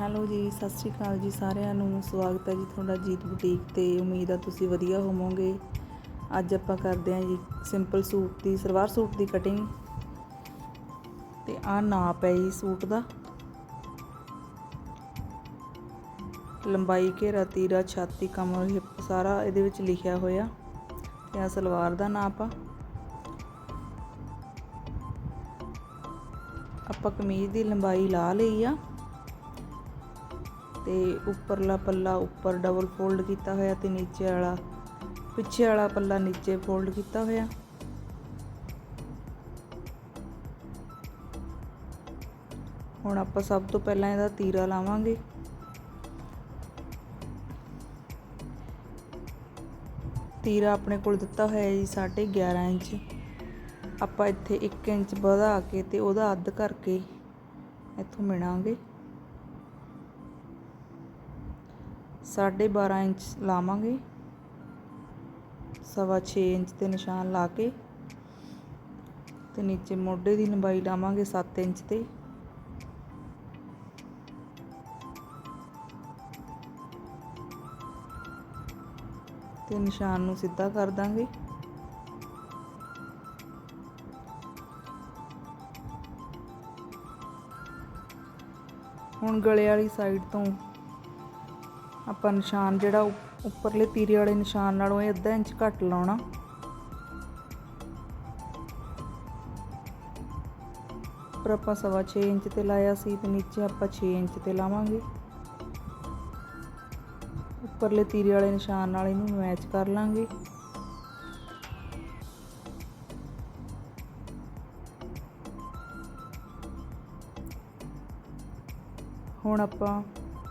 Hello ਜੀ, ਸਤਿ ਸ਼੍ਰੀ ਅਕਾਲ ਜੀ ਸਾਰਿਆਂ ਨੂੰ। ਸਵਾਗਤ ਹੈ ਜੀ ਤੁਹਾਡਾ ਜੀਤ ਬੁਟੀਕ ਤੇ। ਉਮੀਦ ਆ ਤੁਸੀਂ ਵਧੀਆ ਹੋਵੋਗੇ। ਅੱਜ ਆਪਾਂ ਕਰਦੇ ਹਾਂ ਜੀ ਸਿੰਪਲ ਸੂਟ ਦੀ, ਸਲਵਾਰ ਸੂਟ ਦੀ ਕਟਿੰਗ ਤੇ ਆ ਨਾਪ ਹੈ ਜੀ ਸੂਟ ਦਾ। ਲੰਬਾਈ, ਘੇਰਾ, ਤੀਰਾ, ਛਾਤੀ, ਕਮਰ, ਹਿੱਪ ਸਾਰਾ ਇਹਦੇ ਵਿੱਚ ਲਿਖਿਆ ਹੋਇਆ। ਤੇ ਆ ਸਲਵਾਰ ਦਾ ਨਾਪ ਆ। ਆਪਾਂ ਕਮੀਜ਼ ਦੀ ਲੰਬਾਈ ਲਾ ਲਈ ਆ। ਤੇ ਉੱਪਰਲਾ ਪੱਲਾ ਉੱਪਰ ਡਬਲ ਫੋਲਡ ਕੀਤਾ ਹੋਇਆ ਤੇ ਨੀਚੇ ਵਾਲਾ, ਪਿੱਛੇ ਵਾਲਾ ਪੱਲਾ ਨੀਚੇ ਫੋਲਡ ਕੀਤਾ ਹੋਇਆ। ਹੁਣ ਆਪਾਂ ਸਭ ਤੋਂ ਪਹਿਲਾਂ ਇਹਦਾ ਤੀਰਾ ਲਾਵਾਂਗੇ। ਤੀਰਾ ਆਪਣੇ ਕੋਲ ਦਿੱਤਾ ਹੋਇਆ ਜੀ 11.5 ਇੰਚ। ਆਪਾਂ ਇੱਥੇ 1 ਇੰਚ ਵਧਾ ਕੇ ਤੇ ਉਹਦਾ ਅੱਧ ਕਰਕੇ ਇੱਥੋਂ ਮਿਣਾਂਗੇ। ਸਾਢੇ 12 ਇੰਚ ਲਾਵਾਂਗੇ। ਸਵਾ 6 ਇੰਚ ਤੇ ਨਿਸ਼ਾਨ ਲਾ ਕੇ ਤੇ ਨੀਚੇ ਮੋਢੇ ਦੀ ਲੰਬਾਈ ਲਾਵਾਂਗੇ 7 ਇੰਚ ਤੇ। ਤੇ ਨਿਸ਼ਾਨ ਨੂੰ ਸਿੱਧਾ ਕਰ ਦਾਂਗੇ। ਹੁਣ ਗਲੇ ਵਾਲੀ ਸਾਈਡ ਤੋਂ ਆਪਾਂ ਨਿਸ਼ਾਨ ਜਿਹੜਾ ਉੱਪਰਲੇ ਤੀਰੇ ਵਾਲੇ ਨਿਸ਼ਾਨ ਨਾਲੋਂ ਇਹ ਅੱਧਾ ਇੰਚ ਘੱਟ ਲਾਉਣਾ। ਉੱਪਰ ਆਪਾਂ ਸਵਾ 6 ਇੰਚ ਤੇ ਲਾਇਆ ਸੀ ਤੇ ਨੀਚੇ ਆਪਾਂ 6 ਇੰਚ ਤੇ ਲਾਵਾਂਗੇ। ਉੱਪਰਲੇ ਤੀਰੇ ਵਾਲੇ ਨਿਸ਼ਾਨ ਨਾਲ ਇਹਨੂੰ ਮੈਚ ਕਰ ਲਾਂਗੇ। ਹੁਣ ਆਪਾਂ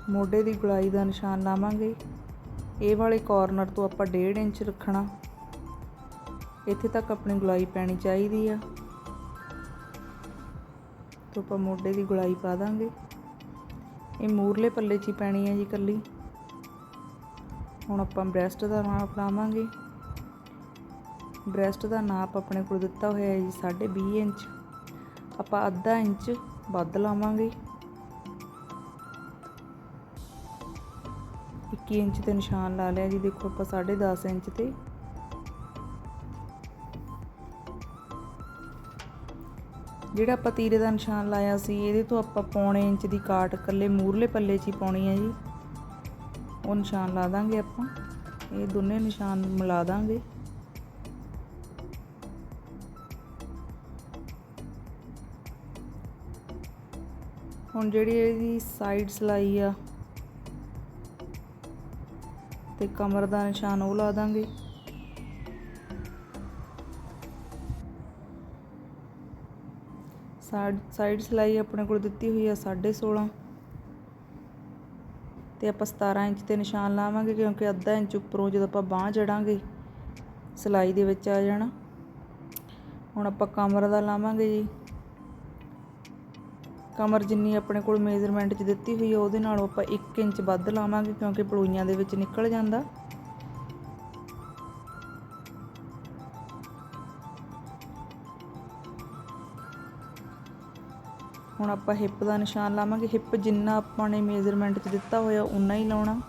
ਮੋਢੇ ਦੀ ਗੁਲਾਈ ਦਾ ਨਿਸ਼ਾਨ ਲਾਵਾਂਗੇ। ਇਹ ਵਾਲੇ ਕਾਰਨਰ ਤੋਂ ਆਪਾਂ 1.5 ਇੰਚ ਰੱਖਣਾ। ਇੱਥੇ ਤੱਕ ਆਪਣੀ ਗੁਲਾਈ ਪੈਣੀ ਚਾਹੀਦੀ ਆ। ਤੋਂ ਆਪਾਂ ਮੋਢੇ ਦੀ ਗੁਲਾਈ ਪਾ ਦਾਂਗੇ। ਇਹ ਮੂਰਲੇ ਪੱਲੇ 'ਚ ਹੀ ਪੈਣੀ ਹੈ ਜੀ ਕੱਲੀ। ਹੁਣ ਆਪਾਂ ਬ੍ਰੈਸਟ ਦਾ ਨਾਪ ਲਾਵਾਂਗੇ। ਬ੍ਰੈਸਟ ਦਾ ਨਾਪ ਆਪਣੇ ਕੋਲ ਦਿੱਤਾ ਹੋਇਆ ਹੈ ਜੀ 20.5 ਇੰਚ। ਆਪਾਂ ਅੱਧਾ ਇੰਚ ਵੱਧ ਲਾਵਾਂਗੇ। 21 ਇੰਚ ਤੇ ਨਿਸ਼ਾਨ ਲਾ ਲਿਆ ਜੀ? ਦੇਖੋ ਆਪਾਂ 10.5 ਇੰਚ ਤੇ। ਜਿਹੜਾ ਆਪਾਂ ਤੀਰੇ ਦਾ ਨਿਸ਼ਾਨ ਲਾਇਆ ਸੀ, ਇਹਦੇ ਤੋਂ ਆਪਾਂ ਪੌਣੇ ਇੰਚ ਦੀ ਕਾਟ ਇਕੱਲੇ ਮੂਰਲੇ ਪੱਲੇ 'ਚ ਹੀ ਪਾਉਣੀ ਹੈ ਜੀ। ਉਹ ਨਿਸ਼ਾਨ ਲਾ ਦਾਂਗੇ ਆਪਾਂ। ਇਹ ਦੋਨੇ ਨਿਸ਼ਾਨ ਮਿਲਾ ਦਾਂਗੇ। ਹੁਣ ਜਿਹੜੀ ਇਹਦੀ ਸਾਈਡ ਸਲਾਈ ਆ ਤੇ ਕਮਰ ਦਾ ਨਿਸ਼ਾਨ ਉਹ ਲਾ ਦਾਂਗੇ। ਸਾਈਡ ਸਲਾਈ ਆਪਣੇ ਕੋਲ ਦਿੱਤੀ ਹੋਈ ਆ 16.5 ਤੇ ਆਪਾਂ 17 ਇੰਚ ਤੇ ਨਿਸ਼ਾਨ ਲਾਵਾਂਗੇ ਕਿਉਂਕਿ ਅੱਧਾ ਇੰਚ ਉੱਪਰੋਂ ਜਦੋਂ ਆਪਾਂ ਬਾਹ ਜੜਾਂਗੇ ਸਲਾਈ ਦੇ ਵਿੱਚ ਆ ਜਾਣਾ। ਹੁਣ ਆਪਾਂ ਕਮਰ ਦਾ ਲਾਵਾਂਗੇ ਜੀ। ਕਮਰ ਜਿੰਨੀ ਆਪਣੇ ਕੋਲ ਮੇਜ਼ਰਮੈਂਟ 'ਚ ਦਿੱਤੀ ਹੋਈ ਹੈ ਉਹਦੇ ਨਾਲੋਂ ਆਪਾਂ 1 ਇੰਚ ਵੱਧ ਲਾਵਾਂਗੇ ਕਿਉਂਕਿ ਪਲੋਈਆਂ ਦੇ ਵਿੱਚ ਨਿਕਲ ਜਾਂਦਾ। ਹੁਣ ਆਪਾਂ ਹਿੱਪ ਦਾ ਨਿਸ਼ਾਨ ਲਾਵਾਂਗੇ। ਹਿੱਪ ਜਿੰਨਾ ਆਪਾਂ ਨੇ ਮੇਜ਼ਰਮੈਂਟ 'ਚ ਦਿੱਤਾ ਹੋਇਆ ਉਨਾ ਹੀ ਲਾਉਣਾ।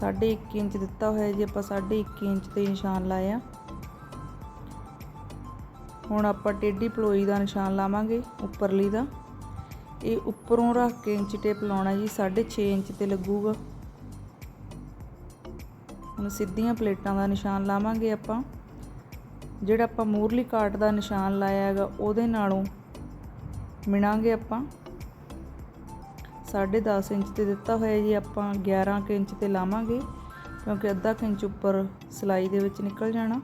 ਸਾਢੇ 1 ਇੰਚ ਦਿੱਤਾ ਹੋਇਆ ਜੀ, ਆਪਾਂ ਸਾਢੇ 1 ਇੰਚ ਤੇ ਨਿਸ਼ਾਨ ਲਾਇਆ। ਹੁਣ ਆਪਾਂ ਟੇਢੀ ਪਲੋਈ ਦਾ ਨਿਸ਼ਾਨ ਲਾਵਾਂਗੇ ਉੱਪਰਲੀ ਦਾ। ਇਹ ਉੱਪਰੋਂ ਰੱਖ ਕੇ ਇੰਚ ਟੇਪ ਲਾਉਣਾ ਜੀ 6.5 ਇੰਚ ਤੇ ਲੱਗੂਗਾ। ਹੁਣ ਸਿੱਧੀਆਂ ਪਲੇਟਾਂ ਦਾ ਨਿਸ਼ਾਨ ਲਾਵਾਂਗੇ ਆਪਾਂ। ਜਿਹੜਾ ਆਪਾਂ ਮੂਰਲੀ ਕਾਟ ਦਾ ਨਿਸ਼ਾਨ ਲਾਇਆ ਹੈਗਾ, ਉਹਦੇ ਨਾਲੋਂ ਮਿਣਾਂਗੇ ਆਪਾਂ। 10.5 ਇੰਚ ਤੇ ਦਿੱਤਾ ਹੋਇਆ ਜੀ, ਆਪਾਂ 11 ਇੰਚ ਤੇ ਲਾਵਾਂਗੇ, ਕਿਉਂਕਿ ਅੱਧਾ ਇੰਚ ਉੱਪਰ ਸਲਾਈ ਦੇ ਵਿੱਚ ਨਿਕਲ ਜਾਣਾ।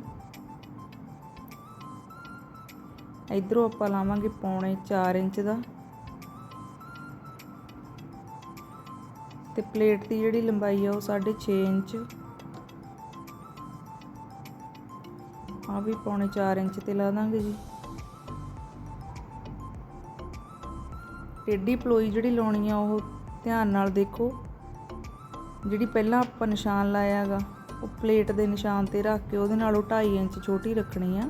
ਇਧਰੋਂ ਆਪਾਂ ਲਾਵਾਂਗੇ ਪੌਣੇ 4 ਇੰਚ ਦਾ। ਤੇ ਪਲੇਟ ਦੀ ਜਿਹੜੀ ਲੰਬਾਈ ਆ ਉਹ 6.5 ਇੰਚ। ਆ ਵੀ ਪੌਣੇ 4 ਇੰਚ ਤੇ ਲਾ ਦਾਂਗੇ ਜੀ। ਟੇਢੀ ਪਲੋਈ ਜਿਹੜੀ ਲਾਉਣੀ ਆ ਉਹ ਧਿਆਨ ਨਾਲ ਦੇਖੋ। ਜਿਹੜੀ ਪਹਿਲਾਂ ਆਪਾਂ ਨਿਸ਼ਾਨ ਲਾਇਆ ਹੈਗਾ, ਉਹ ਪਲੇਟ ਦੇ ਨਿਸ਼ਾਨ ਤੇ ਰੱਖ ਕੇ ਉਹਦੇ ਨਾਲੋਂ 2.5 ਇੰਚ ਛੋਟੀ ਰੱਖਣੀ ਆ।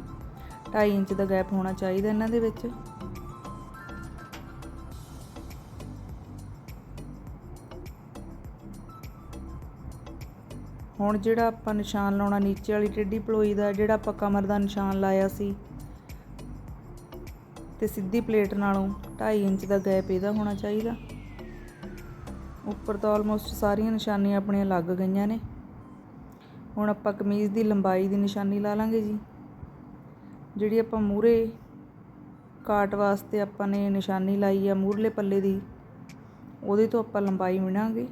2.5 ਇੰਚ ਦਾ ਗੈਪ ਹੋਣਾ ਚਾਹੀਦਾ ਇਹਨਾਂ ਦੇ ਵਿੱਚ। ਹੁਣ ਜਿਹੜਾ ਆਪਾਂ ਨਿਸ਼ਾਨ ਲਾਉਣਾ ਨੀਚੇ ਵਾਲੀ ਟੇਢੀ ਪਲੋਈ ਦਾ, ਜਿਹੜਾ ਆਪਾਂ ਕਮਰ ਦਾ ਨਿਸ਼ਾਨ ਲਾਇਆ ਸੀ, ਤੇ ਸਿੱਧੀ ਪਲੇਟ ਨਾਲੋਂ 2.5 ਇੰਚ ਦਾ ਗੈਪ ਇਹਦਾ ਹੋਣਾ ਚਾਹੀਦਾ। ਉੱਪਰ ਤਾਂ ਆਲਮੋਸਟ ਸਾਰੀਆਂ ਨਿਸ਼ਾਨੀਆਂ ਆਪਣੀਆਂ ਲੱਗ ਗਈਆਂ ਨੇ। ਹੁਣ ਆਪਾਂ ਕਮੀਜ਼ ਦੀ ਲੰਬਾਈ ਦੀ ਨਿਸ਼ਾਨੀ ਲਾ ਲਾਂਗੇ ਜੀ। ਜਿਹੜੀ ਆਪਾਂ ਮੂਰੇ ਕਾਟ ਵਾਸਤੇ ਆਪਾਂ ਨੇ ਨਿਸ਼ਾਨੀ ਲਾਈ ਆ ਮੂਰਲੇ ਪੱਲੇ ਦੀ, ਉਹਦੇ ਤੋਂ ਆਪਾਂ ਲੰਬਾਈ ਮਿਣਾਂਗੇ।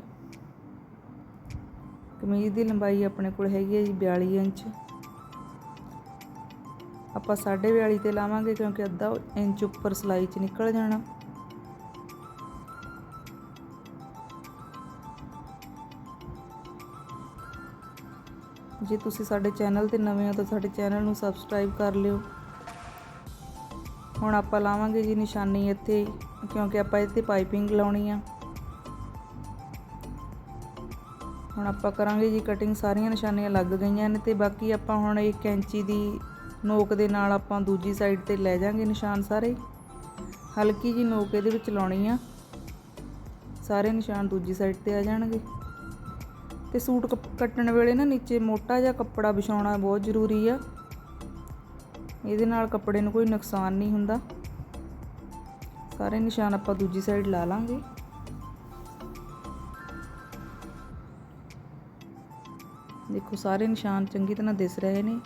ਕਮੀਜ਼ ਦੀ ਲੰਬਾਈ ਆਪਣੇ ਕੋਲ ਹੈਗੀ ਹੈ ਜੀ 42 ਇੰਚ। ਆਪਾਂ 42.5 ਤੇ ਲਾਵਾਂਗੇ ਕਿਉਂਕਿ ਅੱਧਾ ਇੰਚ ਉੱਪਰ ਸਲਾਈ 'ਚ ਨਿਕਲ ਜਾਣਾ। ਜੇ ਤੁਸੀਂ ਸਾਡੇ ਚੈਨਲ ਤੇ ਨਵੇਂ ਹੋ ਤਾਂ ਸਾਡੇ ਚੈਨਲ ਨੂੰ ਸਬਸਕ੍ਰਾਈਬ ਕਰ ਲਿਓ। ਹੁਣ ਆਪਾਂ ਲਾਵਾਂਗੇ ਜੀ ਨਿਸ਼ਾਨੀ ਇੱਥੇ, ਕਿਉਂਕਿ ਆਪਾਂ ਇੱਥੇ ਪਾਈਪਿੰਗ ਲਾਉਣੀ ਆ। ਹੁਣ ਆਪਾਂ ਕਰਾਂਗੇ ਜੀ ਕਟਿੰਗ ਸਾਰੀਆਂ ਨਿਸ਼ਾਨੀਆਂ ਲੱਗ ਗਈਆਂ ਨੇ ਤੇ ਬਾਕੀ ਆਪਾਂ ਹੁਣ ਇਹ ਕੈਂਚੀ ਦੀ ਨੋਕ ਦੇ ਨਾਲ ਆਪਾਂ ਦੂਜੀ ਸਾਈਡ ਤੇ ਲੈ ਜਾਾਂਗੇ ਨਿਸ਼ਾਨ ਸਾਰੇ। ਹਲਕੀ ਜੀ ਨੋਕ ਇਹਦੇ ਵਿੱਚ ਲਾਉਣੀ ਆ। ਸਾਰੇ ਨਿਸ਼ਾਨ ਦੂਜੀ ਸਾਈਡ ਤੇ ਆ ਜਾਣਗੇ। ਤੇ ਸੂਟ ਕੱਟਣ ਵੇਲੇ ਨਾ ਨੀਚੇ ਮੋਟਾ ਜਿਹਾ ਕੱਪੜਾ ਵਿਛਾਉਣਾ ਬਹੁਤ ਜ਼ਰੂਰੀ ਆ। ਇਹਦੇ ਨਾਲ ਕੱਪੜੇ ਨੂੰ ਕੋਈ ਨੁਕਸਾਨ ਨਹੀਂ ਹੁੰਦਾ। ਸਾਰੇ ਨਿਸ਼ਾਨ ਆਪਾਂ ਦੂਜੀ ਸਾਈਡ ਲਾ ਲਾਂਗੇ। ਦੇਖੋ, ਸਾਰੇ ਨਿਸ਼ਾਨ ਚੰਗੀ ਤਰ੍ਹਾਂ ਦਿਸ ਰਹੇ ਨੇ।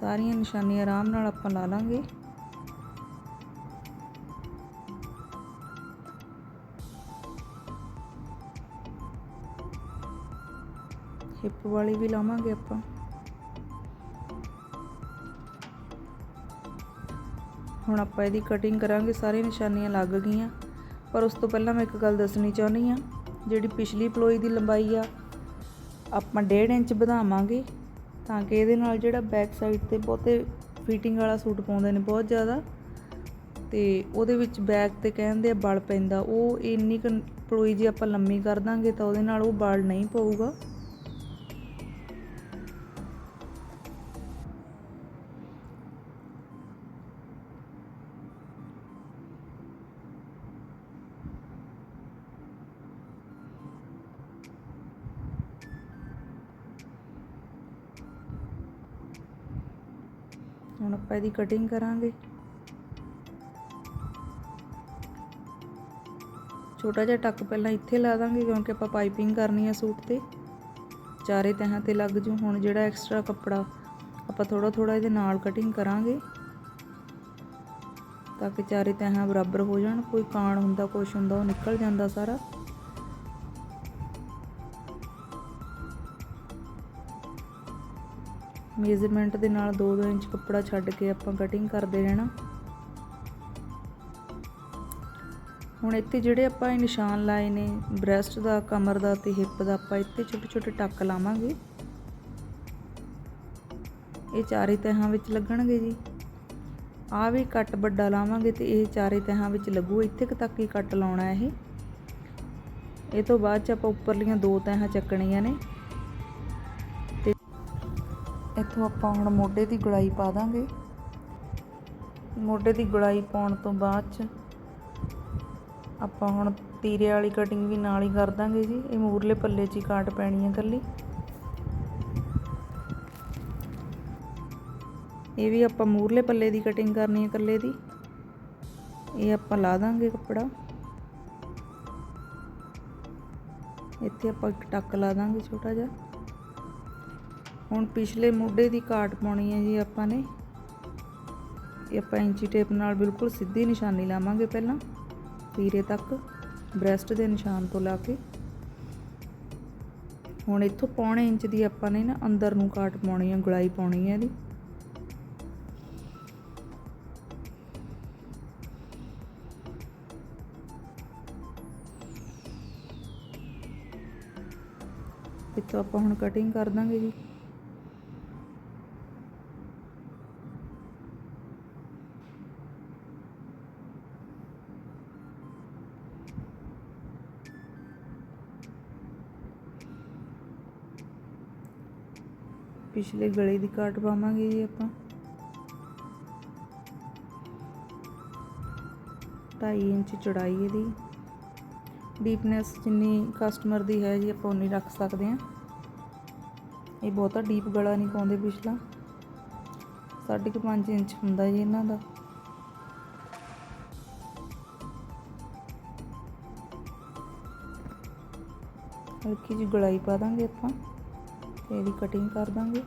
ਸਾਰੀਆਂ ਨਿਸ਼ਾਨੀਆਂ ਆਰਾਮ ਨਾਲ ਆਪਾਂ ਲਾ ਲਾਂਗੇ। ਹਿੱਪ ਵਾਲੀ ਵੀ ਲਾਵਾਂਗੇ ਆਪਾਂ। ਹੁਣ ਆਪਾਂ ਇਹਦੀ ਕਟਿੰਗ ਕਰਾਂਗੇ ਸਾਰੇ ਨਿਸ਼ਾਨੀਆਂ ਲੱਗ ਗਈਆਂ। ਪਰ ਉਸ ਤੋਂ ਪਹਿਲਾਂ ਮੈਂ ਇੱਕ ਗੱਲ ਦੱਸਣੀ ਚਾਹੁੰਦੀ ਆ ਜਿਹੜੀ ਪਿਛਲੀ ਪਲੋਈ ਦੀ ਲੰਬਾਈ ਆ, ਆਪਾਂ 1.5 ਇੰਚ ਵਧਾਵਾਂਗੇ, ਤਾਂ ਕਿ ਇਹਦੇ ਨਾਲ ਜਿਹੜਾ ਬੈਕ ਸਾਈਡ ਤੇ ਬਹੁਤੇ ਫਿਟਿੰਗ ਵਾਲਾ ਸੂਟ ਪਾਉਂਦੇ ਨੇ ਬਹੁਤ ਜ਼ਿਆਦਾ। ਤੇ ਉਹਦੇ ਵਿੱਚ ਬੈਕ ਤੇ ਕਹਿੰਦੇ ਆ ਬਲ ਪੈਂਦਾ, ਉਹ ਇੰਨੀ ਕੁ ਪਲੋਈ ਜੇ ਆਪਾਂ ਲੰਮੀ ਕਰ ਦਾਂਗੇ, ਤਾਂ ਉਹਦੇ ਨਾਲ ਉਹ ਬਲ ਨਹੀਂ ਪਊਗਾ। ਆਪਾਂ ਇਹਦੀ ਕਟਿੰਗ ਕਰਾਂਗੇ। ਛੋਟਾ ਜਿਹਾ ਟੱਕ ਪਹਿਲਾਂ ਇੱਥੇ ਲਾ ਦਾਂਗੇ, ਕਿਉਂਕਿ ਆਪਾਂ ਪਾਈਪਿੰਗ ਕਰਨੀ ਆ ਸੂਟ ਤੇ। ਚਾਰੇ ਤਹਾਂ ਤੇ ਲੱਗ ਜੂ, ਹੁਣ ਜਿਹੜਾ ਐਕਸਟਰਾ ਕੱਪੜਾ ਆਪਾਂ ਥੋੜਾ ਥੋੜਾ ਇਹਦੇ ਨਾਲ ਕਟਿੰਗ ਕਰਾਂਗੇ, ਤਾਂ ਕਿ ਚਾਰੇ ਤਹਾਂ ਬਰਾਬਰ ਹੋ ਜਾਣ, ਕੋਈ ਕਾਣ ਹੁੰਦਾ, ਕੁਛ ਹੁੰਦਾ, ਉਹ ਨਿਕਲ ਜਾਂਦਾ ਸਾਰਾ। ਮੇਜ਼ਰਮੈਂਟ ਦੇ ਨਾਲ 2-2 ਇੰਚ ਕੱਪੜਾ ਛੱਡ ਕੇ ਆਪਾਂ ਕਟਿੰਗ ਕਰਦੇ ਰਹਿਣਾ ਹੁਣ ਇੱਥੇ ਜਿਹੜੇ ਆਪਾਂ ਇਹ ਨਿਸ਼ਾਨ ਲਾਏ ਨੇ ਬ੍ਰੈਸਟ ਦਾ, ਕਮਰ ਦਾ ਤੇ ਹਿੱਪ ਦਾ, ਆਪਾਂ ਇੱਥੇ ਛੋਟੇ ਛੋਟੇ ਟੱਕ ਲਾਵਾਂਗੇ। ਇਹ ਚਾਰੇ ਤਹਾਂ ਵਿੱਚ ਲੱਗਣਗੇ ਜੀ। ਆ ਵੀ ਕੱਟ ਵੱਡਾ ਲਾਵਾਂਗੇ ਤੇ ਇਹ ਚਾਰੇ ਤਹਾਂ ਵਿੱਚ ਲੱਗੂ। ਇੱਥੇ ਤੱਕ ਹੀ ਕੱਟ ਲਾਉਣਾ ਇਹ। ਇਹ ਤੋਂ ਬਾਅਦ ਚ ਆਪਾਂ ਉੱਪਰਲੀਆਂ ਦੋ ਤਹਾਂ ਚੱਕਣੀਆਂ ਨੇ। ਇੱਥੋਂ ਆਪਾਂ ਹੁਣ ਮੋਢੇ ਦੀ ਗੁੜਾਈ ਪਾ ਦਾਂਗੇ। ਮੋਢੇ ਦੀ ਗੁੜਾਈ ਪਾਉਣ ਤੋਂ ਬਾਅਦ ਚ ਆਪਾਂ ਹੁਣ ਤੀਰੇ ਵਾਲੀ ਕਟਿੰਗ ਵੀ ਨਾਲ ਹੀ ਕਰ ਦਾਂਗੇ ਜੀ। ਇਹ ਮੂਰਲੇ ਪੱਲੇ 'ਚ ਹੀ ਕਾਟ ਪੈਣੀ ਹੈ ਇਕੱਲੀ। ਇਹ ਵੀ ਆਪਾਂ ਮੂਰਲੇ ਪੱਲੇ ਦੀ ਕਟਿੰਗ ਕਰਨੀ ਹੈ ਇਕੱਲੇ ਦੀ। ਇਹ ਆਪਾਂ ਲਾ ਦਾਂਗੇ ਕੱਪੜਾ। ਇੱਥੇ ਆਪਾਂ ਇੱਕ ਟੱਕ ਲਾ ਦਾਂਗੇ ਛੋਟਾ ਜਿਹਾ। ਹੁਣ ਪਿਛਲੇ ਮੋਢੇ ਦੀ ਕਾਟ ਪਾਉਣੀ ਹੈ ਜੀ ਆਪਾਂ ਨੇ। ਇਹ ਆਪਾਂ ਇੰਚੀ ਟੇਪ ਨਾਲ ਬਿਲਕੁਲ ਸਿੱਧੀ ਨਿਸ਼ਾਨੀ ਲਾਵਾਂਗੇ ਪਹਿਲਾਂ। ਤੀਰੇ ਤੱਕ, ਬ੍ਰੈਸਟ ਦੇ ਨਿਸ਼ਾਨ ਤੋਂ ਲਾ ਕੇ। ਹੁਣ ਇੱਥੋਂ ਪੌਣੇ ਇੰਚ ਦੀ ਆਪਾਂ ਨੇ ਨਾ ਅੰਦਰ ਨੂੰ ਕਾਟ ਪਾਉਣੀ ਹੈ, ਗੁਲਾਈ ਪਾਉਣੀ ਹੈ ਇਹਦੀ। ਇੱਥੋਂ ਆਪਾਂ ਹੁਣ ਕਟਿੰਗ ਕਰ ਦਾਂਗੇ ਜੀ। ਪਿਛਲੇ ਗਲੇ ਦੀ ਕਾਟ ਪਾਵਾਂਗੇ ਜੀ ਆਪਾਂ। 2.5 ਇੰਚ ਚੌੜਾਈ ਇਹਦੀ। ਡੀਪਨੈਸ ਜਿੰਨੀ ਕਸਟਮਰ ਦੀ ਹੈ ਜੀ, ਆਪਾਂ ਉਨੀ ਰੱਖ ਸਕਦੇ ਹਾਂ। ਇਹ ਬਹੁਤਾ ਡੀਪ ਗਲਾ ਨਹੀਂ ਪਾਉਂਦੇ ਪਿਛਲਾ। ਸਾਢੇ ਕੁ ਪੰਜ ਇੰਚ ਹੁੰਦਾ ਜੀ ਇਹਨਾਂ ਦਾ। ਹਲਕੀ ਜਿਹੀ ਗੁਲਾਈ ਪਾ ਦਾਂਗੇ ਆਪਾਂ। ਇਹਦੀ ਕਟਿੰਗ ਕਰ ਦਾਂਗੇ।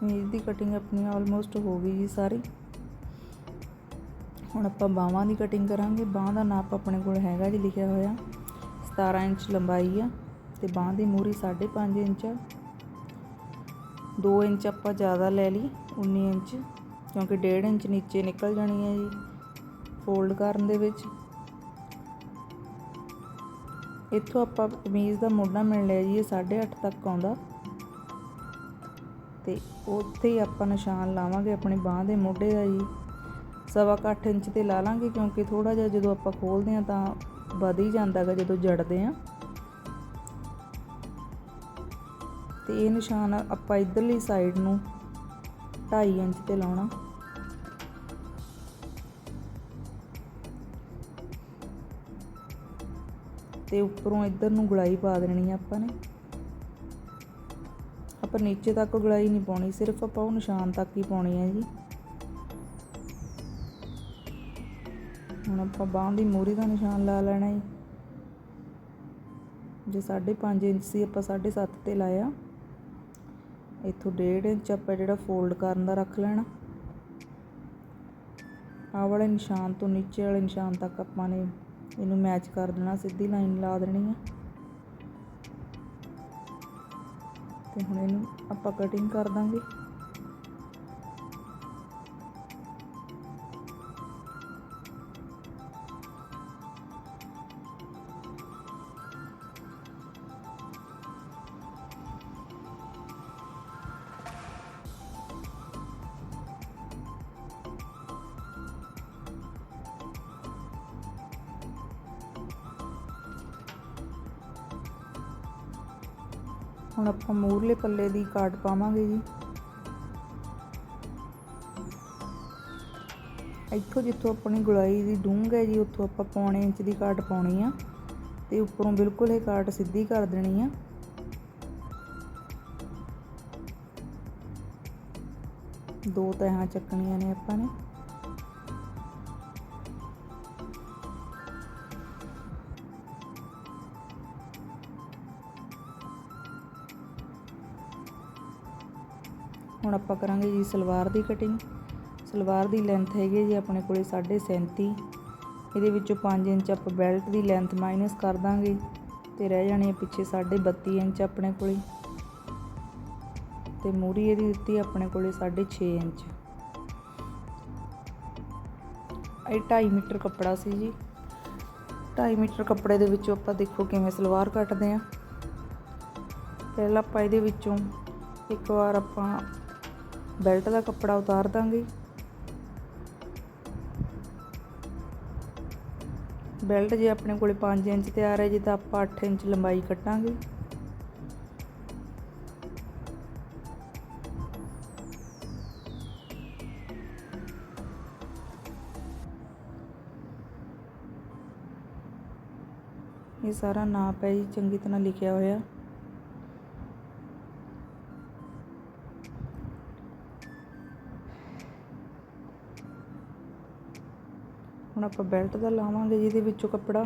ਕਮੀਜ਼ ਦੀ ਕਟਿੰਗ ਆਪਣੀ ਆਲਮੋਸਟ ਹੋ ਗਈ ਜੀ ਸਾਰੀ। ਹੁਣ ਆਪਾਂ ਬਾਹਾਂ ਦੀ ਕਟਿੰਗ ਕਰਾਂਗੇ। ਬਾਹਾਂ ਦਾ ਨਾਪ ਆਪਣੇ ਕੋਲ ਹੈਗਾ ਜੀ, ਲਿਖਿਆ ਹੋਇਆ। 17 ਇੰਚ ਲੰਬਾਈ ਆ ਤੇ ਬਾਹਾਂ ਦੀ ਮੂਰੀ 5.5 ਇੰਚ ਆ। 2 ਇੰਚ ਆਪਾਂ ਜ਼ਿਆਦਾ ਲੈ ਲਈ 19 ਇੰਚ, ਕਿਉਂਕਿ 1.5 ਇੰਚ ਨੀਚੇ ਨਿਕਲ ਜਾਣੀ ਹੈ ਜੀ ਫੋਲਡ ਕਰਨ ਦੇ ਵਿੱਚ। ਇੱਥੋਂ ਆਪਾਂ ਕਮੀਜ਼ ਦਾ ਮੋਢਾ ਮਿਲ ਲਿਆ ਜੀ, ਇਹ 8.5 ਤੱਕ ਆਉਂਦਾ। ਤੇ ਉੱਥੇ ਹੀ ਆਪਾਂ ਨਿਸ਼ਾਨ ਲਾਵਾਂਗੇ ਆਪਣੀ ਬਾਹ ਦੇ ਮੋਢੇ ਦਾ ਜੀ। ਸਵਾ ਕੁ ਅੱਠ ਇੰਚ ਤੇ ਲਾ ਲਾਂਗੇ, ਕਿਉਂਕਿ ਥੋੜਾ ਜਿਹਾ ਜਦੋਂ ਆਪਾਂ ਖੋਲਦੇ ਆ ਤਾਂ ਵੱਧ ਹੀ ਜਾਂਦਾ ਗਾ ਜਦੋਂ ਜੜਦੇ ਆ। ਤੇ ਇਹ ਨਿਸ਼ਾਨ ਆਪਾਂ ਇਧਰਲੀ ਸਾਈਡ ਨੂੰ 2.5 ਇੰਚ ਤੇ ਲਾਉਣਾ। ਤੇ ਉੱਪਰੋਂ ਇੱਧਰ ਨੂੰ ਗੁਲਾਈ ਪਾ ਦੇਣੀ ਆ ਆਪਾਂ ਨੇ। ਆਪਾਂ ਨੀਚੇ ਤੱਕ ਗੁਲਾਈ ਨਹੀਂ ਪਾਉਣੀ, ਸਿਰਫ ਆਪਾਂ ਉਹ ਨਿਸ਼ਾਨ ਤੱਕ ਹੀ ਪਾਉਣੀ ਹੈ ਜੀ। ਹੁਣ ਆਪਾਂ ਬਾਹਾਂ ਦੀ ਮੂਰੀ ਦਾ ਨਿਸ਼ਾਨ ਲਾ ਲੈਣਾ ਹੈ ਜੇ 5.5 ਇੰਚ ਸੀ, ਆਪਾਂ 7.5 ਤੇ ਲਾਇਆ। ਇੱਥੋਂ 1.5 ਇੰਚ ਆਪਾਂ ਜਿਹੜਾ ਫੋਲਡ ਕਰਨ ਦਾ ਰੱਖ ਲੈਣਾ। ਆਹ ਵਾਲੇ ਨਿਸ਼ਾਨ ਤੋਂ ਨੀਚੇ ਵਾਲੇ ਨਿਸ਼ਾਨ ਤੱਕ ਆਪਾਂ ਨੇ ਇਹਨੂੰ ਮੈਚ ਕਰ ਦੇਣਾ, ਸਿੱਧੀ ਲਾਈਨ ਲਾ ਦੇਣੀ ਹੈ ਤੇ ਹੁਣ ਇਹਨੂੰ ਆਪਾਂ ਕਟਿੰਗ ਕਰ ਦਾਂਗੇ। ਹੁਣ ਆਪਾਂ ਮੂਰਲੇ ਪੱਲੇ ਦੀ ਕਾਟ ਪਾਵਾਂਗੇ ਜੀ। ਇੱਥੋਂ ਜਿੱਥੋਂ ਆਪਣੀ ਗੁਲਾਈ ਦੀ ਡੂੰਘ ਹੈ ਜੀ, ਉੱਥੋਂ ਆਪਾਂ ਪੌਣੇ ਇੰਚ ਦੀ ਕਾਟ ਪਾਉਣੀ ਆ ਤੇ ਉੱਪਰੋਂ ਬਿਲਕੁਲ ਇਹ ਕਾਟ ਸਿੱਧੀ ਕਰ ਦੇਣੀ ਆ। ਦੋ ਤਹਾਂ ਚੱਕਣੀਆਂ ਨੇ ਆਪਾਂ ਨੇ। ਹੁਣ ਆਪਾਂ ਕਰਾਂਗੇ ਜੀ ਸਲਵਾਰ ਦੀ ਕਟਿੰਗ ਸਲਵਾਰ ਦੀ ਲੈਂਥ ਹੈਗੀ ਹੈ ਜੀ ਆਪਣੇ ਕੋਲੇ 37.5 ਇਹਦੇ ਵਿੱਚੋਂ 5 ਇੰਚ ਆਪਾਂ ਬੈਲਟ ਦੀ ਲੈਂਥ ਮਾਈਨਸ ਕਰ ਦਾਂਗੇ ਤੇ ਰਹਿ ਜਾਣੀ ਹੈ ਪਿੱਛੇ 32 ਇੰਚ ਆਪਣੇ ਕੋਲੇ। ਤੇ ਮੂਰੀ ਇਹਦੀ ਦਿੱਤੀ ਆਪਣੇ ਕੋਲੇ 6.5 ਇੰਚ। ਇਹ 2.5 ਮੀਟਰ ਕੱਪੜਾ ਸੀ ਜੀ। 2.5 ਮੀਟਰ ਕੱਪੜੇ ਦੇ ਵਿੱਚੋਂ ਆਪਾਂ ਦੇਖੋ ਕਿਵੇਂ ਸਲਵਾਰ ਕੱਟਦੇ ਆ ਪਹਿਲਾਂ ਆਪਾਂ ਇਹਦੇ ਵਿੱਚੋਂ ਇੱਕ ਵਾਰ ਆਪਾਂ ਬੈਲਟ ਦਾ ਕੱਪੜਾ ਉਤਾਰ ਦਾਂਗੇ। ਬੈਲਟ ਜੇ ਆਪਣੇ ਕੋਲੇ 5 ਇੰਚ ਤਿਆਰ ਹੈ, ਜੀ ਤਾਂ ਆਪਾਂ 8 ਇੰਚ ਲੰਬਾਈ ਕੱਟਾਂਗੇ ਇਹ ਸਾਰਾ ਨਾਪ ਹੈ ਜੀ, ਚੰਗੀ ਤਰ੍ਹਾਂ ਲਿਖਿਆ ਹੋਇਆ। ਹੁਣ ਆਪਾਂ ਬੈਲਟ ਦਾ ਲਾਵਾਂਗੇ ਜਿਹਦੇ ਵਿੱਚੋਂ ਕੱਪੜਾ।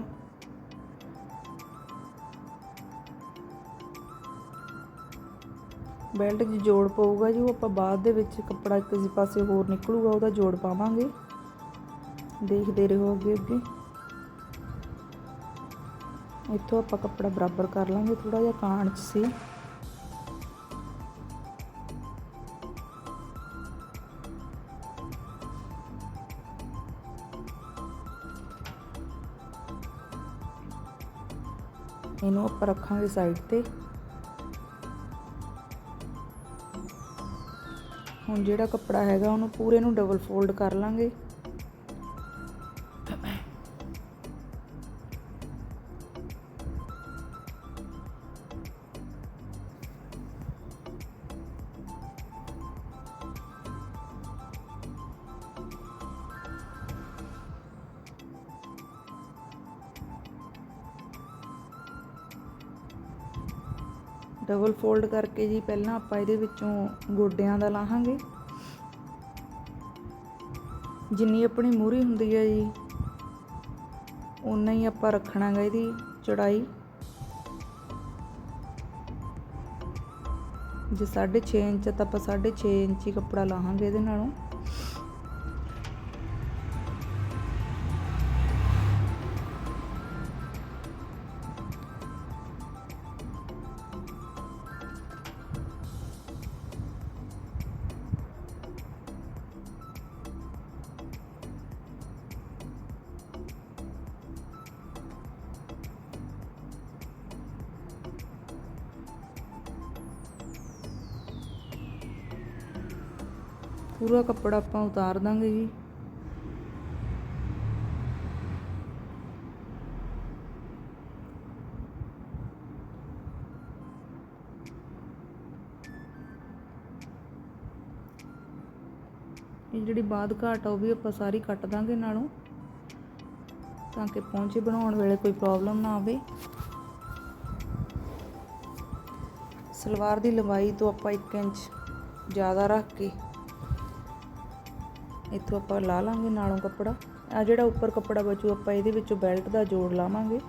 ਬੈਲਟ 'ਚ ਜੋੜ ਪਊਗਾ ਜੀ, ਉਹ ਆਪਾਂ ਬਾਅਦ ਦੇ ਵਿੱਚ ਕੱਪੜਾ ਕਿਸੇ ਪਾਸੇ ਹੋਰ ਨਿਕਲੂਗਾ, ਉਹਦਾ ਜੋੜ ਪਾਵਾਂਗੇ। ਦੇਖਦੇ ਰਹੋ ਅੱਗੇ ਅੱਗੇ। ਇੱਥੋਂ ਆਪਾਂ ਕੱਪੜਾ ਬਰਾਬਰ ਕਰ ਲਾਂਗੇ ਥੋੜਾ ਜਿਹਾ ਕਾਣ 'ਚ ਸੀ। ਇਹਨੂੰ ਆਪਾਂ ਰੱਖਾਂਗੇ ਸਾਈਡ ਤੇ। ਹੁਣ ਜਿਹੜਾ ਕੱਪੜਾ ਹੈਗਾ, ਉਹਨੂੰ ਪੂਰੇ ਨੂੰ ਡਬਲ ਫੋਲਡ ਕਰ ਲਾਂਗੇ। ਡਬਲ ਫੋਲਡ ਕਰਕੇ ਜੀ ਪਹਿਲਾਂ ਆਪਾਂ ਇਹਦੇ ਵਿੱਚੋਂ ਗੋਡਿਆਂ ਦਾ ਲਾਹਾਂਗੇ। ਜਿੰਨੀ ਆਪਣੀ ਮੂਰੀ ਹੁੰਦੀ ਹੈ ਜੀ ਉਨਾ ਹੀ ਆਪਾਂ ਰੱਖਣਾਗਾ ਇਹਦੀ ਚੜਾਈ। ਜੇ 6.5 ਇੰਚ ਤਾਂ ਆਪਾਂ 6.5 ਇੰਚ ਹੀ ਕੱਪੜਾ ਲਾਹਾਂਗੇ ਇਹਦੇ ਨਾਲੋਂ। ਪੂਰਾ ਕੱਪੜਾ ਆਪਾਂ ਉਤਾਰ ਦਾਂਗੇ ਜੀ। ਇਹ ਜਿਹੜੀ ਬਾਦ ਘਾਟ ਆ, ਉਹ ਵੀ ਆਪਾਂ ਸਾਰੀ ਕੱਟ ਦਾਂਗੇ ਨਾਲੋਂ, ਤਾਂ ਕਿ ਪਹੁੰਚੇ ਬਣਾਉਣ ਵੇਲੇ ਕੋਈ ਪ੍ਰੋਬਲਮ ਨਾ ਆਵੇ। ਸਲਵਾਰ ਦੀ ਲੰਬਾਈ ਤੋਂ ਆਪਾਂ 1 ਇੰਚ ਜ਼ਿਆਦਾ ਰੱਖ ਕੇ ਇੱਥੋਂ ਆਪਾਂ ਲਾ ਲਾਂਗੇ ਨਾਲੋਂ ਕੱਪੜਾ। ਆ ਜਿਹੜਾ ਉੱਪਰ ਕੱਪੜਾ ਬਚੂ, ਆਪਾਂ ਇਹਦੇ ਵਿੱਚੋਂ ਬੈਲਟ ਦਾ ਜੋੜ ਲਾਵਾਂਗੇ।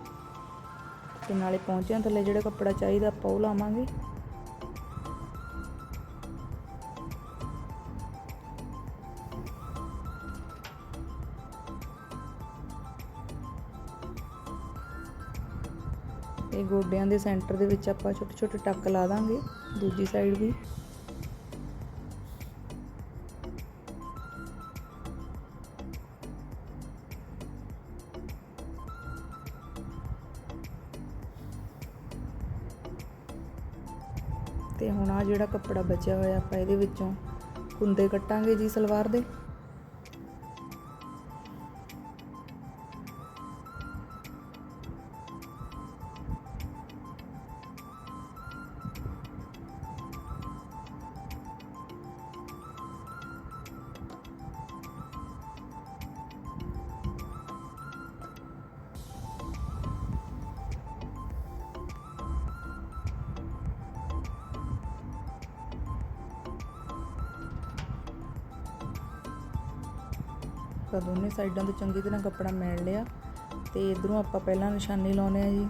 ਤੇ ਨਾਲੇ ਪਹੁੰਚਿਆਂ ਥੱਲੇ ਜਿਹੜਾ ਕੱਪੜਾ ਚਾਹੀਦਾ, ਆਪਾਂ ਉਹ ਲਾਵਾਂਗੇ। ਤੇ ਗੋਡਿਆਂ ਦੇ ਸੈਂਟਰ ਦੇ ਵਿੱਚ ਆਪਾਂ ਛੋਟੇ ਛੋਟੇ ਟੱਕ ਲਾ ਦਾਂਗੇ, ਦੂਜੀ ਸਾਈਡ ਵੀ। ਜਿਹੜਾ ਕੱਪੜਾ ਬਚਿਆ ਹੋਇਆ ਆਪਾਂ ਇਹਦੇ ਵਿੱਚੋਂ ਕੁੰਦੇ ਕੱਟਾਂਗੇ ਜੀ ਸਲਵਾਰ ਦੇ। ਤਾਂ ਦੋਨੇ ਸਾਈਡਾਂ ਤੋਂ ਚੰਗੀ ਤਰ੍ਹਾਂ ਕੱਪੜਾ ਮੇੜ ਲਿਆ ਤੇ ਇਧਰੋਂ ਆਪਾਂ ਪਹਿਲਾਂ ਨਿਸ਼ਾਨੀ ਲਾਉਨੇ ਆ ਜੀ।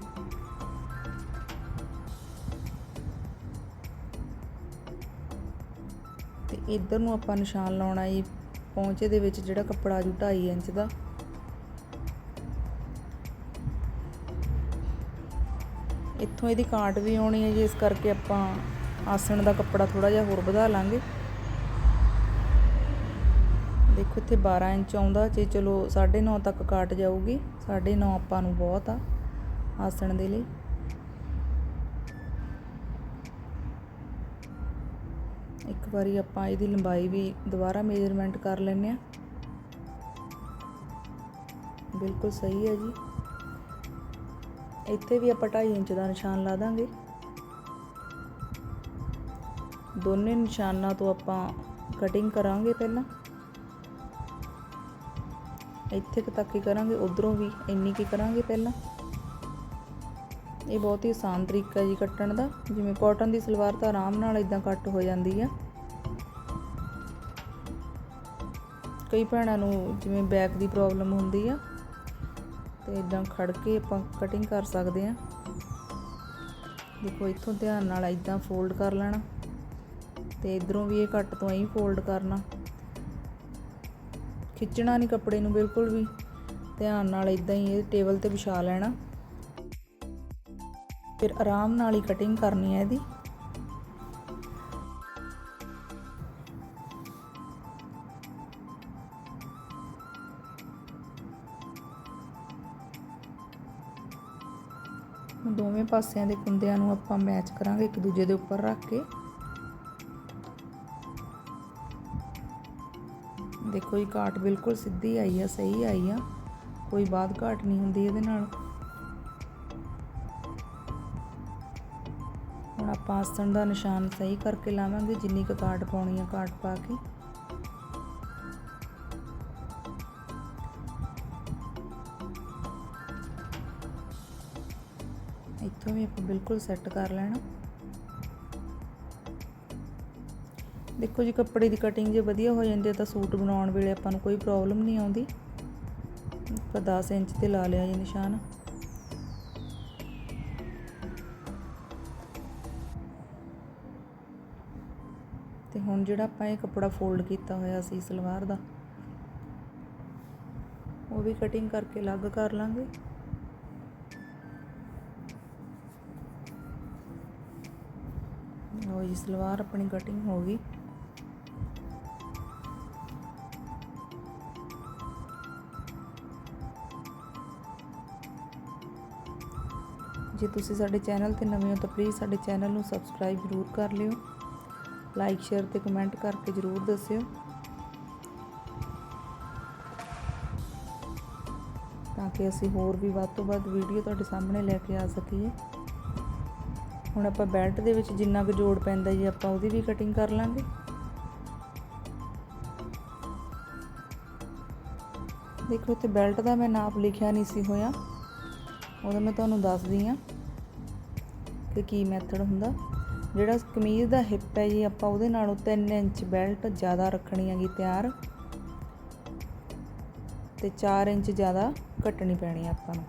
ਤੇ ਇਧਰ ਨੂੰ ਆਪਾਂ ਨਿਸ਼ਾਨ ਲਾਉਣਾ ਜੀ, ਪੌਂਚੇ ਦੇ ਵਿੱਚ ਜਿਹੜਾ ਕੱਪੜਾ ਆਜੂ 2.5 ਇੰਚ ਦਾ। ਇੱਥੋਂ ਇਹਦੀ ਕਾਟ ਵੀ ਆਉਣੀ ਹੈ ਜੀ, ਇਸ ਕਰਕੇ ਆਪਾਂ ਆਸਣ ਦਾ ਕੱਪੜਾ ਥੋੜਾ ਜਿਹਾ ਹੋਰ ਵਧਾ ਲਾਂਗੇ ਦੇਖੋ ਇੱਥੇ 12 ਇੰਚ ਆਉਂਦਾ, ਜੇ ਚਲੋ 9.5 ਤੱਕ ਕਾਟ ਜਾਊਗੀ 9.5 ਆਪਾਂ ਨੂੰ ਬਹੁਤ ਆ, ਆਸਣ ਦੇ ਲਈ। ਇੱਕ ਵਾਰੀ ਆਪਾਂ ਇਹਦੀ ਲੰਬਾਈ ਵੀ ਦੁਬਾਰਾ ਮੇਜ਼ਰਮੈਂਟ ਕਰ ਲੈਂਦੇ ਆ ਬਿਲਕੁਲ ਸਹੀ ਹੈ ਜੀ। ਇੱਥੇ ਵੀ ਆਪਾਂ 2.5 ਇੰਚ ਦਾ ਨਿਸ਼ਾਨ ਲਾ ਦਾਂਗੇ। ਦੋਨੇ ਨਿਸ਼ਾਨਾਂ ਤੋਂ ਆਪਾਂ ਕਟਿੰਗ ਕਰਾਂਗੇ ਪਹਿਲਾਂ। ਇੱਥੇ ਕੁ ਤੱਕ ਹੀ ਕਰਾਂਗੇ, ਉਧਰੋਂ ਵੀ ਇੰਨੀ ਕੀ ਕਰਾਂਗੇ ਪਹਿਲਾਂ। ਇਹ ਬਹੁਤ ਹੀ ਆਸਾਨ ਤਰੀਕਾ ਜੀ ਕੱਟਣ ਦਾ। ਜਿਵੇਂ ਕਾਟਨ ਦੀ ਸਲਵਾਰ ਤਾਂ ਆਰਾਮ ਨਾਲ ਇਦਾਂ ਕੱਟ ਹੋ ਜਾਂਦੀ ਆ। ਕਈ ਭੈਣਾਂ ਨੂੰ ਜਿਵੇਂ ਬੈਕ ਦੀ ਪ੍ਰੋਬਲਮ ਹੁੰਦੀ ਆ, ਤੇ ਇਦਾਂ ਖੜ ਕੇ ਆਪਾਂ ਕਟਿੰਗ ਕਰ ਸਕਦੇ ਆ। ਦੇਖੋ, ਇੱਥੋਂ ਧਿਆਨ ਨਾਲ ਇਦਾਂ ਫੋਲਡ ਕਰ ਲੈਣਾ, ਤੇ ਇਧਰੋਂ ਵੀ ਇਹ ਕੱਟ ਤੋਂ ਐਂ ਫੋਲਡ ਕਰਨਾ। ਖਿੱਚਣਾ ਨਹੀਂ ਕੱਪੜੇ ਨੂੰ ਬਿਲਕੁਲ ਵੀ। ਧਿਆਨ ਨਾਲ ਇਦਾਂ ਹੀ ਇਹ ਟੇਬਲ ਤੇ ਵਿਛਾ ਲੈਣਾ। ਫਿਰ ਆਰਾਮ ਨਾਲ ਹੀ ਕਟਿੰਗ ਕਰਨੀ ਹੈ ਇਹਦੀ। ਦੋਵੇਂ ਪਾਸਿਆਂ ਦੇ ਕੁੰਦਿਆਂ ਨੂੰ ਆਪਾਂ ਮੈਚ ਕਰਾਂਗੇ ਇੱਕ ਦੂਜੇ ਦੇ ਉੱਪਰ ਰੱਖ ਕੇ। ਦੇਖੋ ਜੀ ਕਾਟ ਬਿਲਕੁਲ ਸਿੱਧੀ ਆਈ ਆ, ਸਹੀ ਆਈ ਆ। ਕੋਈ ਬਾਦ ਘਾਟ ਨਹੀਂ ਹੁੰਦੀ ਇਹਦੇ ਨਾਲ। ਹੁਣ ਆਪਾਂ ਆਸਣ ਦਾ ਨਿਸ਼ਾਨ ਸਹੀ ਕਰਕੇ ਲਾਵਾਂਗੇ, ਜਿੰਨੀ ਕੁ ਕਾਟ ਪਾਉਣੀ ਆ ਕਾਟ ਪਾ ਕੇ। ਇੱਥੋਂ ਵੀ ਆਪਾਂ ਬਿਲਕੁਲ ਸੈੱਟ ਕਰ ਲੈਣਾ। ਦੇਖੋ ਜੀ, ਕੱਪੜੇ ਦੀ ਕਟਿੰਗ ਜੇ ਵਧੀਆ ਹੋ ਜਾਂਦੀ ਹੈ ਤਾਂ ਸੂਟ ਬਣਾਉਣ ਵੇਲੇ ਆਪਾਂ ਨੂੰ ਕੋਈ ਪ੍ਰੋਬਲਮ ਨਹੀਂ ਆਉਂਦੀ। ਆਪਾਂ 10 ਇੰਚ ਤੇ ਲਾ ਲਿਆ ਜੀ ਨਿਸ਼ਾਨ। ਤੇ ਹੁਣ ਜਿਹੜਾ ਆਪਾਂ ਇਹ ਕੱਪੜਾ ਫੋਲਡ ਕੀਤਾ ਹੋਇਆ ਸੀ ਸਲਵਾਰ ਦਾ, ਉਹ ਵੀ ਕਟਿੰਗ ਕਰਕੇ ਅਲੱਗ ਕਰ ਲਾਂਗੇ। ਲਓ ਜੀ, ਸਲਵਾਰ ਆਪਣੀ ਕਟਿੰਗ ਹੋ ਗਈ। ਜੇ ਤੁਸੀਂ ਸਾਡੇ ਚੈਨਲ ਤੇ ਨਵੇਂ ਹੋ ਤਾਂ ਪਲੀਜ਼ ਸਾਡੇ ਚੈਨਲ ਨੂੰ ਸਬਸਕ੍ਰਾਈਬ ਜ਼ਰੂਰ ਕਰ ਲਿਓ। ਲਾਈਕ ਸ਼ੇਅਰ ਤੇ ਕਮੈਂਟ ਕਰਕੇ ਜ਼ਰੂਰ ਦੱਸਿਓ। ਤਾਂ ਕਿ ਅਸੀਂ ਹੋਰ ਵੀ ਵੱਧ ਤੋਂ ਵੱਧ ਵੀਡੀਓ ਤੁਹਾਡੇ ਸਾਹਮਣੇ ਲੈ ਕੇ ਆ ਸਕੀਏ। ਹੁਣ ਆਪਾਂ ਬੈਲਟ ਦੇ ਵਿੱਚ ਜਿੰਨਾ ਕੁ ਜੋੜ ਪੈਂਦਾ ਜੀ, ਆਪਾਂ ਉਹਦੀ ਵੀ ਕਟਿੰਗ ਕਰ ਲਾਂਗੇ। ਦੇਖੋ, ਇੱਥੇ ਬੈਲਟ ਦਾ ਮੈਂ ਨਾਪ ਲਿਖਿਆ ਨਹੀਂ ਸੀ ਹੋਇਆ। ਉਹਦਾ ਮੈਂ ਤੁਹਾਨੂੰ ਦੱਸਦੀ ਆ ਕਿ ਕੀ ਮੈਥਡ ਹੁੰਦਾ। ਜਿਹੜਾ ਕਮੀਜ਼ ਦਾ ਹਿੱਪ ਹੈ ਜੀ, ਆਪਾਂ ਉਹਦੇ ਨਾਲੋਂ 3 ਇੰਚ ਬੈਲਟ ਜ਼ਿਆਦਾ ਰੱਖਣੀ ਹੈਗੀ ਤਿਆਰ ਤੇ 4 ਇੰਚ ਜ਼ਿਆਦਾ ਕੱਟਣੀ ਪੈਣੀ ਆ ਆਪਾਂ ਨੂੰ।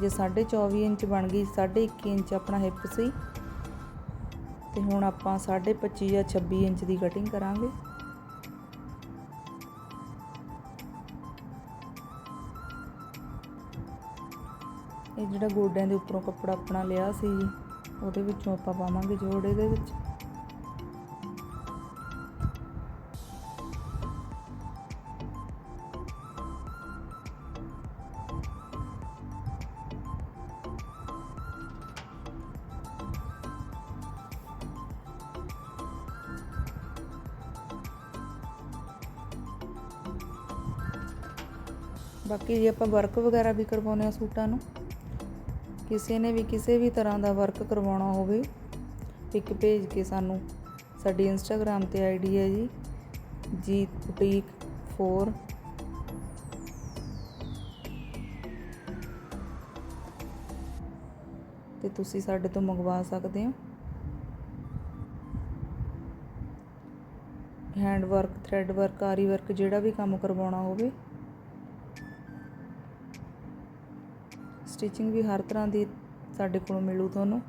ਜੇ 24 ਇੰਚ ਬਣ ਗਈ 21 ਇੰਚ ਆਪਣਾ ਹਿੱਪ ਸੀ, ਤੇ ਹੁਣ ਆਪਾਂ 25 ਜਾਂ 26 ਇੰਚ ਦੀ ਕਟਿੰਗ ਕਰਾਂਗੇ। ਇਹ ਜਿਹੜਾ ਗੋਡਿਆਂ ਦੇ ਉੱਪਰੋਂ ਕੱਪੜਾ ਆਪਣਾ ਲਿਆ ਸੀ, ਉਹਦੇ ਵਿੱਚੋਂ ਆਪਾਂ ਪਾਵਾਂਗੇ ਜੋੜੇ ਦੇ ਵਿੱਚ। ਬਾਕੀ ਜੇ ਆਪਾਂ ਵਰਕ ਵਗੈਰਾ ਵੀ ਕਰਵਾਉਂਦੇ ਆ ਸੂਟਾਂ ਨੂੰ ਕਿਸੇ ਨੇ ਵੀ ਕਿਸੇ ਵੀ ਤਰ੍ਹਾਂ ਦਾ ਵਰਕ ਕਰਵਾਉਣਾ ਹੋਵੇ ਪਿਕ ਭੇਜ ਕੇ ਸਾਨੂੰ। ਸਾਡੀ ਇੰਸਟਾਗ੍ਰam ਤੇ ਆਈਡੀ ਹੈ ਜੀ ਜੀ ਬੁਟੀਕ 4 ਤੇ ਤੁਸੀਂ ਸਾਡੇ ਤੋਂ ਮੰਗਵਾ ਸਕਦੇ ਹੋ। Hand work thread work aari work ਜਿਹੜਾ ਵੀ ਕੰਮ ਕਰਵਾਉਣਾ ਹੋਵੇ। ਸਟਿਚਿੰਗ ਵੀ ਹਰ ਤਰ੍ਹਾਂ ਦੀ ਸਾਡੇ ਕੋਲੋਂ ਮਿਲੂ ਤੁਹਾਨੂੰ।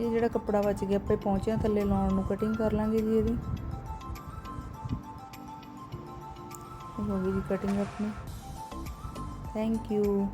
ਇਹ ਜਿਹੜਾ ਕੱਪੜਾ ਬਚ ਗਿਆ, ਆਪਾਂ ਪਹੁੰਚਿਆ ਥੱਲੇ ਲਾਉਣ ਨੂੰ ਕਟਿੰਗ ਕਰ ਲਾਂਗੇ ਜੀ ਇਹਦੀ। ਹੋ ਗਈ ਜੀ ਕਟਿੰਗ ਆਪਣੀ। Thank you